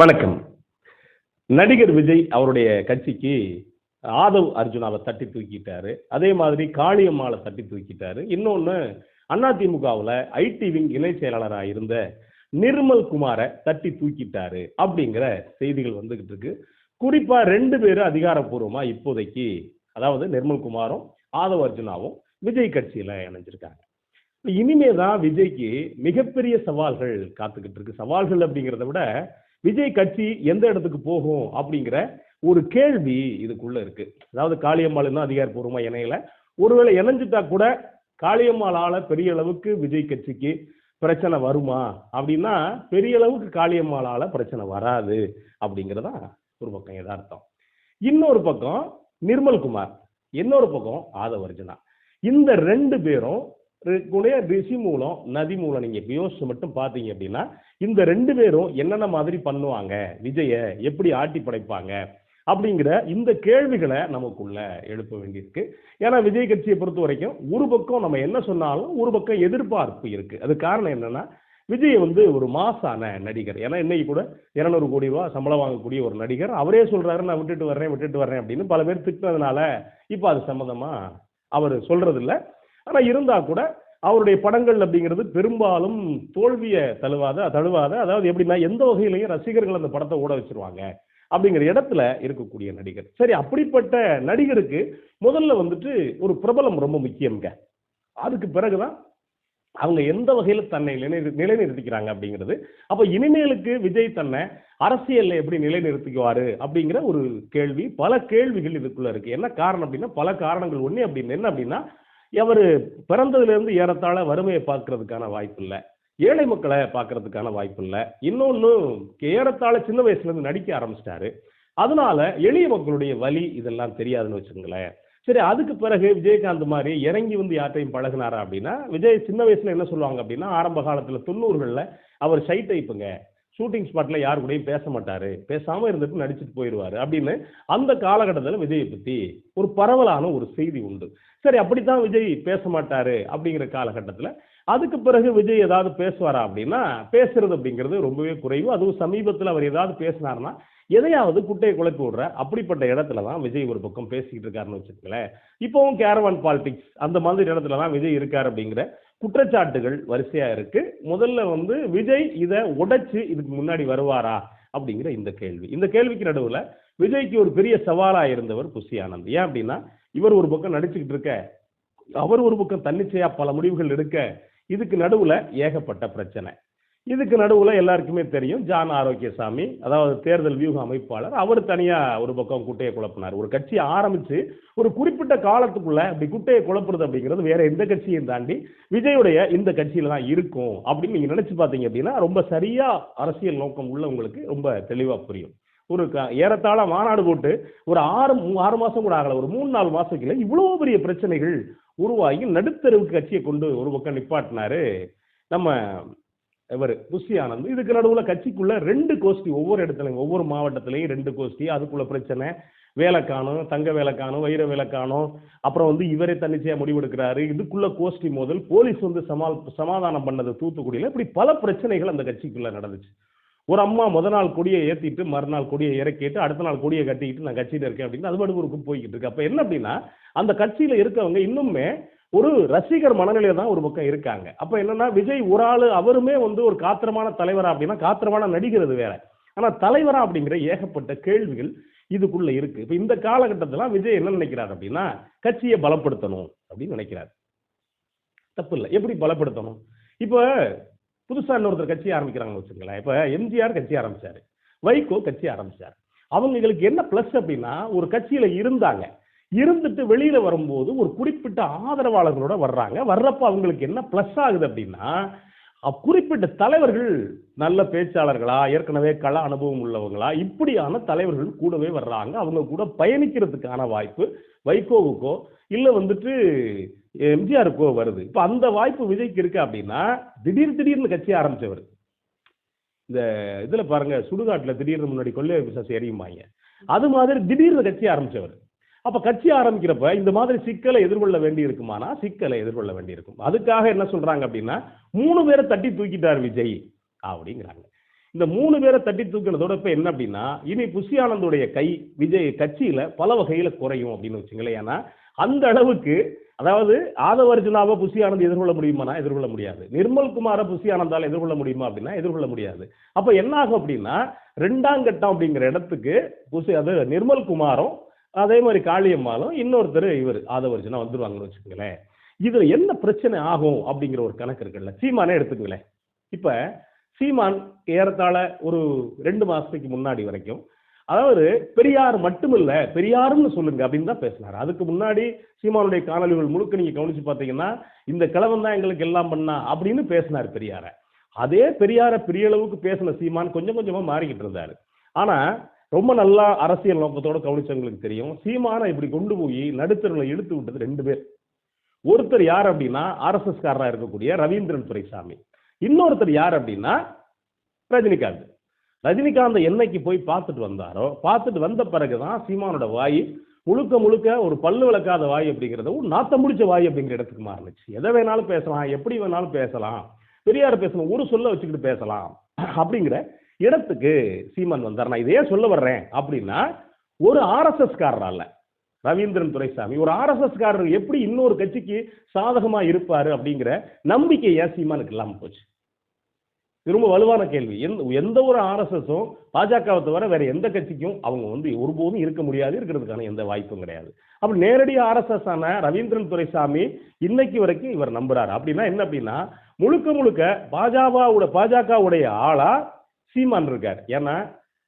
வணக்கம். நடிகர் விஜய் அவருடைய கட்சிக்கு ஆதவ் அர்ஜுனாவை தட்டி தூக்கிட்டாரு. அதே மாதிரி காளியம்மாவை தட்டி தூக்கிட்டாரு. இன்னொன்று அதிமுகவில் ஐடி விங் இணை செயலாளராக இருந்த நிர்மல் குமாரை தட்டி தூக்கிட்டாரு அப்படிங்கிற செய்திகள் வந்துகிட்டு இருக்கு. குறிப்பா ரெண்டு பேரும் அதிகாரப்பூர்வமா இப்போதைக்கு அதாவது நிர்மல் குமாரும் ஆதவ் அர்ஜுனாவும் விஜய் கட்சியில இணைஞ்சிருக்காங்க. இனிமே தான் விஜய்க்கு மிகப்பெரிய சவால்கள் காத்துக்கிட்டு இருக்கு. சவால்கள் அப்படிங்கிறத விட விஜய் கட்சி எந்த இடத்துக்கு போகும் அப்படிங்கிற ஒரு கேள்வி இதுக்குள்ள இருக்கு. அதாவது காளியம்மாள் இன்னும் அதிகாரப்பூர்வமா இணையல. ஒருவேளை இணைஞ்சிட்டா கூட காளியம்மாளால பெரிய அளவுக்கு விஜய் கட்சிக்கு பிரச்சனை வருமா? அப்படின்னா பெரிய அளவுக்கு காளியம்மாளால பிரச்சனை வராது அப்படிங்கிறதா ஒரு பக்கம் எதார்த்தம் இன்னொரு பக்கம் நிர்மல்குமார் இன்னொரு பக்கம் ஆதவர்ஜனா இந்த ரெண்டு பேரும் இருக்கக்கூடிய ரிஷி மூலம் நதி மூலம் நீங்க இப்ப யோசிச்சு மட்டும் பாத்தீங்க அப்படின்னா இந்த ரெண்டு பேரும் என்னென்ன மாதிரி பண்ணுவாங்க? விஜய எப்படி ஆட்டி படைப்பாங்க? அப்படிங்கிற இந்த கேள்விகளை நமக்குள்ள எழுப்ப வேண்டியிருக்கு. ஏன்னா விஜய் கட்சியை பொறுத்த வரைக்கும் ஒரு பக்கம் நம்ம என்ன சொன்னாலும் ஒரு பக்கம் எதிர்பார்ப்பு இருக்கு. அது காரணம் என்னன்னா விஜய் வந்து ஒரு மாசான நடிகர். ஏன்னா இன்னைக்கு கூட இருநூறு கோடி ரூபா சம்பளம் வாங்கக்கூடிய ஒரு நடிகர். அவரே சொல்றாரு நான் விட்டுட்டு வர்றேன் விட்டுட்டு வர்றேன் அப்படின்னு பல பேர் திட்டினதுனால இப்போ அது சம்மந்தமா அவர் சொல்றது ஆனால் ஆனா இருந்தா கூட அவருடைய படங்கள் அப்படிங்கிறது பெரும்பாலும் தோல்வியை தழுவாத தழுவாத அதாவது எப்படின்னா எந்த வகையிலையும் ரசிகர்கள் அந்த படத்தை ஓட வச்சிருவாங்க அப்படிங்கிற இடத்துல இருக்கக்கூடிய நடிகர். சரி அப்படிப்பட்ட நடிகருக்கு முதல்ல வந்துட்டு ஒரு பிரபலம் ரொம்ப முக்கியம்ங்க. அதுக்கு பிறகுதான் அவங்க எந்த வகையில் தன்னை நிலை நிலைநிறுத்திக்கிறாங்க அப்படிங்கிறது. அப்போ இனிமேலுக்கு விஜய் தன்னை அரசியல்ல எப்படி நிலைநிறுத்திக்குவாரு அப்படிங்கிற ஒரு கேள்வி பல கேள்விகள் இதுக்குள்ள இருக்கு. என்ன காரணம் அப்படின்னா பல காரணங்கள். ஒன்று அப்படின்னு என்ன அப்படின்னா அவர் பிறந்ததுலேருந்து ஏறத்தாழ வறுமையை பார்க்கறதுக்கான வாய்ப்பு இல்லை. ஏழை மக்களை பார்க்கறதுக்கான வாய்ப்பு இல்லை. இன்னொன்று ஏறத்தாழ சின்ன வயசுலேருந்து நடிக்க ஆரம்பிச்சிட்டாரு. அதனால எளிய மக்களுடைய வலி இதெல்லாம் தெரியாதுன்னு வச்சுக்கோங்களேன். சரி அதுக்கு பிறகு விஜயகாந்த் மாதிரி இறங்கி வந்து யார்ட்டையும் பழகினாரா அப்படின்னா விஜய் சின்ன வயசுல என்ன சொல்லுவாங்க அப்படின்னா ஆரம்ப காலத்துல தொண்ணூறுகளில் அவர் ஷை டைப்புங்க. ஷூட்டிங் ஸ்பாட்ல யார் கூடயும் பேச மாட்டாரு. பேசாம இருந்துட்டு நடிச்சுட்டு போயிடுவாரு. அப்படின்னு அந்த காலகட்டத்தில் விஜயை பத்தி ஒரு பரவலான ஒரு செய்தி உண்டு. சரி அப்படித்தான் விஜய் பேச மாட்டாரு அப்படிங்கிற காலகட்டத்தில் அதுக்கு பிறகு விஜய் ஏதாவது பேசுவாரா அப்படின்னா பேசுறது அப்படிங்கிறது ரொம்பவே குறைவு. அதுவும் சமீபத்தில் அவர் ஏதாவது பேசினார்னா எதையாவது குட்டையை குழப்பி விடுற அப்படிப்பட்ட இடத்துல தான் விஜய் ஒரு பக்கம் பேசிக்கிட்டு இருக்காருன்னு வச்சுக்கோங்களேன். இப்போவும் கேரவான் பாலிடிக்ஸ் அந்த மாதிரி இடத்துல தான் விஜய் இருக்கார் அப்படிங்கிற குற்றச்சாட்டுகள் வரிசையா இருக்கு. முதல்ல வந்து விஜய் இதை உடைச்சு இதுக்கு முன்னாடி வருவாரா அப்படிங்கிற இந்த கேள்வி. இந்த கேள்விக்கு நடுவில் விஜய்க்கு ஒரு பெரிய சவாலா இருந்தவர் புஷி ஆனந்த். ஏன் அப்படின்னா இவர் ஒரு பக்கம் நடிச்சுக்கிட்டு இருக்க அவர் ஒரு பக்கம் தன்னிச்சையா பல முடிவுகள் எடுக்க இதுக்கு நடுவுல ஏகப்பட்ட பிரச்சனை. இதுக்கு நடுவில் எல்லாருக்குமே தெரியும் ஜான் ஆரோக்கியசாமி அதாவது தேர்தல் வியூக அமைப்பாளர் அவர் தனியாக ஒரு பக்கம் குட்டையை குழப்பினார். ஒரு கட்சி ஆரம்பித்து ஒரு குறிப்பிட்ட காலத்துக்குள்ள அப்படி குட்டையை குழப்புறது அப்படிங்கிறது வேற எந்த கட்சியும் தாண்டி விஜயுடைய இந்த கட்சியில் தான் இருக்கும் அப்படின்னு நீங்கள் நினச்சி பார்த்தீங்க அப்படின்னா ரொம்ப சரியாக அரசியல் நோக்கம் உள்ளவங்களுக்கு ரொம்ப தெளிவாக புரியும். ஒரு ஏறத்தாழ மாநாடு போட்டு ஒரு ஆறு ஆறு மாதம் கூட ஆகலை ஒரு மூணு நாலு மாதத்துக்குள்ள இவ்வளோ பெரிய பிரச்சனைகள் உருவாகி நடுத்தருவுக்கு கட்சியை கொண்டு ஒரு பக்கம் நிப்பாட்டினாரு நம்ம இவர் புஷி ஆனந்த். இதுக்கு நடுவில் கட்சிக்குள்ள ரெண்டு கோஷ்டி ஒவ்வொரு இடத்துலையும் ஒவ்வொரு மாவட்டத்திலையும் ரெண்டு கோஷ்டி. அதுக்குள்ள பிரச்சனை. வேலை காணும் தங்க வேலை காணும் வைர வேலை காணும் அப்புறம் வந்து இவரே தன்னிச்சையாக முடிவெடுக்கிறாரு. இதுக்குள்ள கோஷ்டி மோதல். போலீஸ் வந்து சமால் சமாதானம் பண்ணது தூத்துக்குடியில். இப்படி பல பிரச்சனைகள் அந்த கட்சிக்குள்ள நடந்துச்சு. ஒரு அம்மா முத நாள் கொடியை ஏற்றிட்டு மறுநாள் கொடியை இறக்கிட்டு அடுத்த நாள் கொடியை கட்டிக்கிட்டு நான் கட்சியில் இருக்கேன் அப்படின்னு அது பாட்டுக்கு போய்கிட்டு இருக்கு. அப்போ என்ன அப்படின்னா அந்த கட்சியில் இருக்கவங்க இன்னுமே ஒரு ரசிகர் மனநிலையில தான் ஒரு பக்கம் இருக்காங்க. அப்ப என்னன்னா விஜய் ஒரு ஆளு அவருமே வந்து ஒரு காத்திரமான தலைவரா அப்படின்னா காத்திரமான நடிகிறது வேற. ஆனா தலைவரா அப்படிங்கிற ஏகப்பட்ட கேள்விகள் இதுக்குள்ள இருக்கு. இப்ப இந்த காலகட்டத்தில் விஜய் என்ன நினைக்கிறார் அப்படின்னா கட்சியை பலப்படுத்தணும் அப்படின்னு நினைக்கிறார். தப்பு இல்லை எப்படி பலப்படுத்தணும்? இப்போ புதுசா இன்னொருத்தர் கட்சி ஆரம்பிக்கிறாங்கன்னு வச்சுங்களேன் இப்ப எம்ஜிஆர் கட்சி ஆரம்பிச்சாரு. வைகோ கட்சி ஆரம்பிச்சார். அவங்களுக்கு என்ன பிளஸ் அப்படின்னா ஒரு கட்சியில இருந்தாங்க. இருந்துட்டு வெளியில வரும்போது ஒரு குறிப்பிட்ட ஆதரவாளர்களோட வர்றாங்க. வர்றப்ப அவங்களுக்கு என்ன பிளஸ் ஆகுது அப்படின்னா குறிப்பிட்ட தலைவர்கள் நல்ல பேச்சாளர்களா ஏற்கனவே கள அனுபவம் உள்ளவங்களா இப்படியான தலைவர்கள் கூடவே வர்றாங்க. அவங்க கூட பயணிக்கிறதுக்கான வாய்ப்பு வைகோவுக்கோ இல்லை வந்துட்டு எம்ஜிஆருக்கோ வருது. இப்போ அந்த வாய்ப்பு விஜய்க்கு இருக்கு அப்படின்னா திடீர் திடீர்னு கட்சி ஆரம்பிச்சவர். இந்த இதுல பாருங்க சுடுகாட்டுல திடீர்னு முன்னாடி கொள்ளை பிசாசு எரியுமாங்க அது மாதிரி திடீர்னு கட்சி ஆரம்பிச்சவர். அப்ப கட்சி ஆரம்பிக்கிறப்ப இந்த மாதிரி சிக்கலை எதிர்கொள்ள வேண்டி இருக்குமானா சிக்கலை எதிர்கொள்ள வேண்டி இருக்கும் அதுக்காக என்ன சொல்றாங்க அப்படின்னா மூணு பேரை தட்டி தூக்கிட்டார் விஜய் அப்படிங்கிறாங்க. இந்த மூணு பேரை தட்டி தூக்கினதோட இப்ப என்ன அப்படின்னா இனி புஷி ஆனந்தோடைய கை விஜய் கட்சியில பல வகையில குறையும் அப்படின்னு வச்சுங்களேன். ஏன்னா அந்த அளவுக்கு அதாவது ஆதவ அர்ஜுனாவை புஷி ஆனந்த் எதிர்கொள்ள முடியுமானா? எதிர்கொள்ள முடியாது. நிர்மல்குமார புஷி ஆனந்தால் எதிர்கொள்ள முடியுமா அப்படின்னா எதிர்கொள்ள முடியாது. அப்ப என்ன ஆகும் அப்படின்னா ரெண்டாம் கட்டம் அப்படிங்கிற இடத்துக்கு புஷி அது நிர்மல்குமாரும் அதே மாதிரி காளியம்மாளும் இன்னொருத்தர் இவர் ஆதவ வந்துருவாங்கன்னு வச்சுக்கோங்களேன். இதுல என்ன பிரச்சனை ஆகும் அப்படிங்கிற ஒரு கணக்கு இருக்குல்ல? சீமானே எடுத்துக்கங்களேன். இப்ப சீமான் ஏறத்தாழ ஒரு ரெண்டு மாசத்துக்கு முன்னாடி வரைக்கும் அதாவது பெரியார் மட்டுமில்ல பெரியாருன்னு சொல்லுங்க அப்படின்னு தான் பேசினார். அதுக்கு முன்னாடி சீமானுடைய காணொலிகள் முழுக்க நீங்க கவனிச்சு பார்த்தீங்கன்னா இந்த கிழவன் தான் எங்களுக்கு எல்லாம் பண்ணா அப்படின்னு பேசினார் பெரியார. அதே பெரியார பெரிய அளவுக்கு பேசின சீமான் கொஞ்சம் கொஞ்சமா மாறிக்கிட்டு இருந்தாரு. ஆனா ரொம்ப நல்லா அரசியல் நோக்கத்தோட கவனிச்சவங்களுக்கு தெரியும். சீமானை இப்படி கொண்டு போய் நடுத்தரங்களை இழுத்து விட்டது ரெண்டு பேர். ஒருத்தர் யார் அப்படின்னா ஆர்எஸ்எஸ் இருக்கக்கூடிய ரவீந்திரன் துரைசாமி. இன்னொருத்தர் யார் அப்படின்னா ரஜினிகாந்த். ரஜினிகாந்த் என்னைக்கு போய் பார்த்துட்டு வந்தாரோ பார்த்துட்டு வந்த பிறகுதான் சீமானோட வாய் முழுக்க முழுக்க ஒரு பல்லு விளக்காத வாய் அப்படிங்கிறத ஒரு நாத்தம் முடிச்ச வாய் அப்படிங்கிற இடத்துக்கு மாறினுச்சு. எதை வேணாலும் பேசலாம் எப்படி வேணாலும் பேசலாம் பெரியார் பேசணும் ஒரு சொல்ல வச்சுக்கிட்டு பேசலாம் அப்படிங்கிற இடத்துக்கு சீமான் வந்தார். நான் இதே சொல்ல வர்றேன் அப்படின்னா ஒரு ஆர்எஸ்எஸ் காரரால ரவீந்திரன் துரைசாமி ஒரு ஆர்எஸ்எஸ் காரர் எப்படி இன்னொரு கட்சிக்கு சாதகமா இருப்பாரு அப்படிங்கிற நம்பிக்கை ஏன் சீமானுக்கு இல்லாம போச்சு? ரொம்ப வலுவான கேள்வி. எந்த எந்த ஒரு ஆர்எஸ்எஸும் பாஜகவை தவிர வேற எந்த கட்சிக்கும் அவங்க வந்து ஒருபோதும் இருக்க முடியாது இருக்கிறதுக்கான எந்த வாய்ப்பும் கிடையாது. அப்படி நேரடி ஆர்எஸ்எஸ் ஆன ரவீந்திரன் துரைசாமி இன்னைக்கு வரைக்கும் இவர் நம்புறாரு. அப்படின்னா என்ன அப்படின்னா முழுக்க முழுக்க பாஜகவோட பாஜகவுடைய ஆளா சீமான் இருக்கார். ஏன்னா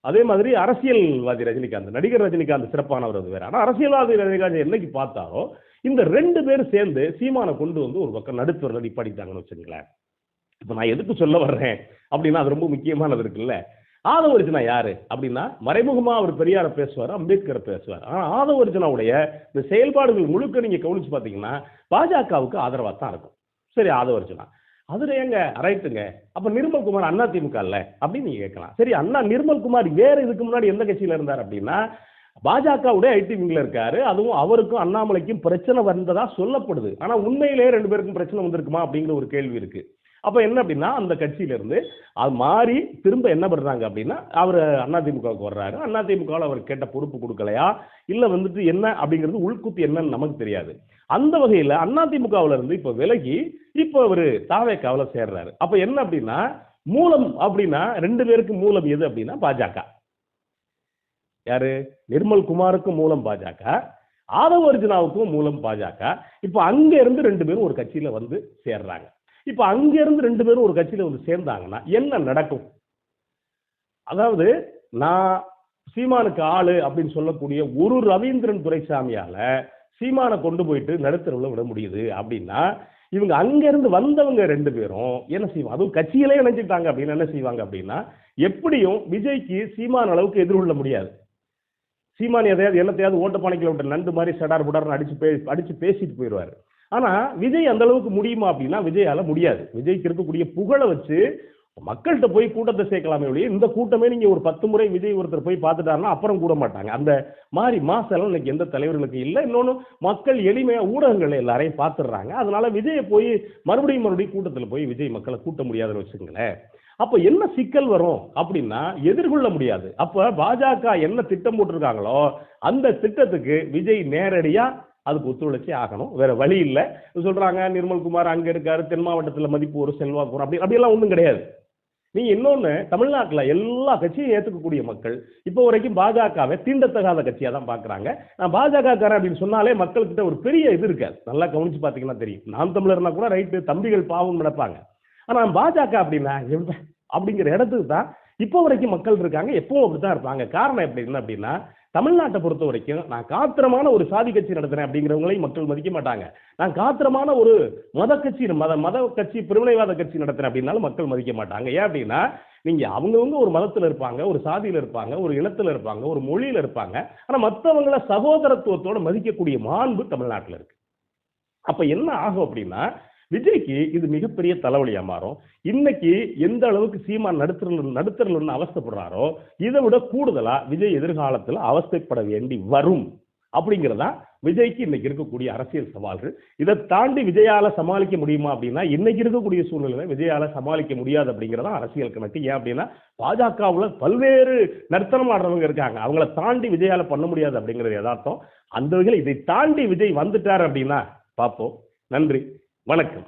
அதே மாதிரி அரசியல்வாதி ரஜினிகாந்த் நடிகர் ரஜினிகாந்த் சிறப்பானவர் அது வேற. ஆனால் அரசியல்வாதி ரஜினிகாந்த் என்னைக்கு பார்த்தாலும் இந்த ரெண்டு பேரும் சேர்ந்து சீமானை கொண்டு வந்து ஒரு பக்கம் நடுத்துவரில் நிப்பாடிட்டாங்கன்னு வச்சுங்களேன் இப்போ நான் எதுக்கு சொல்ல வர்றேன்? அப்படின்னா அது ரொம்ப முக்கியமானது இருக்குல்ல. ஆதவர்ஜனா யாரு? அப்படின்னா மறைமுகமா அவர் பெரியார பேசுவார் அம்பேத்கர் பேசுவார். ஆனா ஆதவர்ஜனாவுடைய இந்த செயல்பாடுகள் முழுக்க நீங்க கவனிச்சு பார்த்தீங்கன்னா பாஜகவுக்கு ஆதரவா தான் இருக்கும். சரி ஆதவர்ஜனா அதுல ஏங்க ரைட்டுங்க அப்ப நிர்மல் குமார் அண்ணா திமுக இல்ல அப்படின்னு நீங்க கேட்கலாம். சரி அண்ணா நிர்மல்குமார் வேறு வேற இதுக்கு முன்னாடி எந்த கட்சியில இருந்தார் அப்படின்னா பாஜகவுடைய ஐடி விங்ல இருக்காரு. அதுவும் அவருக்கும் அண்ணாமலைக்கும் பிரச்சனை வந்ததா சொல்லப்படுது. ஆனா உண்மையிலேயே ரெண்டு பேருக்கும் பிரச்சனை வந்திருக்குமா அப்படிங்கிற ஒரு கேள்வி இருக்கு. அப்ப என்ன அப்படின்னா அந்த கட்சியில இருந்து அது மாறி திரும்ப என்ன பண்றாங்க அப்படின்னா அவர் அதிமுகவுக்கு வர்றாரு. அதிமுகவில் அவர் கேட்ட பொறுப்பு கொடுக்கலையா? இல்ல வந்துட்டு என்ன அப்படிங்கிறது உள்குத்து என்னன்னு நமக்கு தெரியாது. அந்த வகையில அதிமுகவுல இருந்து இப்ப விலகி இப்ப அவரு தாவேக்காவில் சேர்றாரு. அப்ப என்ன அப்படின்னா மூலம் அப்படின்னா ரெண்டு பேருக்கு மூலம் எது அப்படின்னா பாஜக. யாரு? நிர்மல் குமாருக்கும் மூலம் பாஜக. ஆதவ அர்ஜுனாவுக்கும் மூலம் பாஜக. இப்ப அங்க இருந்து ரெண்டு பேரும் ஒரு கட்சியில வந்து சேர்றாங்க. இப்போ அங்கேருந்து ரெண்டு பேரும் ஒரு கட்சியில் வந்து சேர்ந்தாங்கன்னா என்ன நடக்கும்? அதாவது நான் சீமானுக்கு ஆளு அப்படின்னு சொல்லக்கூடிய ஒரு ரவீந்திரன் துரைசாமியால சீமானை கொண்டு போயிட்டு நடுத்தரவுல விட முடியுது அப்படின்னா இவங்க அங்கேருந்து வந்தவங்க ரெண்டு பேரும் என்ன செய்வாங்க? அதுவும் கட்சியிலே இணைஞ்சிட்டாங்க அப்படின்னு என்ன செய்வாங்க அப்படின்னா எப்படியும் விஜய்க்கு சீமான் அளவுக்கு எதிர்கொள்ள முடியாது. சீமான் எதையாவது என்னத்தையாவது ஓட்டப்பானைக்குள்ள விட்டு நண்டு மாதிரி சடார் புடார்னு அடிச்சு பே அடிச்சு பேசிட்டு போயிடுவாரு. ஆனால் விஜய் அந்த அளவுக்கு முடியுமா அப்படின்னா விஜயால முடியாது. விஜய்க்கு இருக்கக்கூடிய புகழை வச்சு மக்கள்கிட்ட போய் கூட்டத்தை சேர்க்கலாமே ஒழிய இந்த கூட்டமே நீங்க ஒரு பத்து முறை விஜய் ஒருத்தர் போய் பார்த்துட்டாருன்னா அப்புறம் கூட மாட்டாங்க. அந்த மாதிரி மாசெல்லாம் இன்னைக்கு எந்த தலைவர்களுக்கு இல்லை. இன்னொன்று மக்கள் எளிமையா ஊடகங்கள் எல்லாரையும் பார்த்துடுறாங்க. அதனால விஜயை போய் மறுபடியும் மறுபடியும் கூட்டத்தில் போய் விஜய் மக்களை கூட்ட முடியாதுன்னு வச்சுக்கோங்களேன். அப்போ என்ன சிக்கல் வரும் அப்படின்னா எதிர்கொள்ள முடியாது. அப்போ பாஜக என்ன திட்டம் போட்டிருக்காங்களோ அந்த திட்டத்துக்கு விஜய் நேரடியாக அதுக்கு ஒத்துழைச்சி ஆகணும். வேற வழி இல்லை. சொல்றாங்க நிர்மல்குமார் அங்க இருக்காரு தென் மாவட்டத்தில் மதிப்பு ஒரு செல்வாக்கு அப்படி அப்படியெல்லாம் ஒன்றும் கிடையாது. நீ இன்னொன்று தமிழ்நாட்டில் எல்லா கட்சியும் ஏற்றுக்கக்கூடிய மக்கள் இப்போ வரைக்கும் பாஜகவை தீண்டத்தகாத கட்சியாக தான் பார்க்குறாங்க நான் பாஜக அப்படின்னு சொன்னாலே மக்கள்கிட்ட ஒரு பெரிய இது இருக்காது. நல்லா கவனிச்சு பார்த்தீங்கன்னா தெரியும். நான் தமிழர்னா கூட ரைட்டு தம்பிகள் பாவம் நடப்பாங்க. ஆனால் பாஜக அப்படின்னா அப்படிங்கிற இடத்துக்கு தான் இப்போ வரைக்கும் மக்கள் இருக்காங்க. எப்பவும் அப்படி தான் இருப்பாங்க. காரணம் எப்படி என்ன அப்படின்னா தமிழ்நாட்டை பொறுத்த வரைக்கும் நான் காத்திரமான ஒரு சாதி கட்சி நடத்துறேன் அப்படிங்கிறவங்களையும் மக்கள் மதிக்க மாட்டாங்க. நான் காத்திரமான ஒரு மத கட்சி மத மத கட்சி பிரிவினைவாத கட்சி நடத்துறேன் அப்படின்னாலும் மக்கள் மதிக்க மாட்டாங்க. ஏன் அப்படின்னா நீங்க அவங்கவுங்க ஒரு மதத்துல இருப்பாங்க ஒரு சாதியில இருப்பாங்க ஒரு இனத்துல இருப்பாங்க ஒரு மொழியில இருப்பாங்க. ஆனா மற்றவங்கள சகோதரத்துவத்தோட மதிக்கக்கூடிய மாண்பு தமிழ்நாட்டில் இருக்கு. அப்ப என்ன ஆகும் அப்படின்னா விஜய்க்கு இது மிகப்பெரிய தலைவலியா மாறும். இன்னைக்கு எந்த அளவுக்கு சீமான் நடுத்தரில் நடுத்தரில் அவஸ்தைப்படுறாரோ இதை விட கூடுதலா விஜய் எதிர்காலத்தில் அவஸ்தைப்பட வேண்டி வரும். அப்படிங்கிறதா விஜய்க்கு இன்னைக்கு இருக்கக்கூடிய அரசியல் சவால்கள். இதை தாண்டி விஜயால சமாளிக்க முடியுமா அப்படின்னா இன்னைக்கு இருக்கக்கூடிய சூழ்நிலை விஜயால சமாளிக்க முடியாது அப்படிங்கிறதா அரசியல் கணக்கு ஏன் அப்படின்னா பாஜகவுல பல்வேறு நர்த்தனம் ஆடுறவங்க இருக்காங்க. அவங்கள தாண்டி விஜயால பண்ண முடியாது அப்படிங்கிறது யதார்த்தம். அந்த வகையில் இதை தாண்டி விஜய் வந்துட்டார் அப்படின்னா பார்ப்போம் நன்றி. வணக்கம்.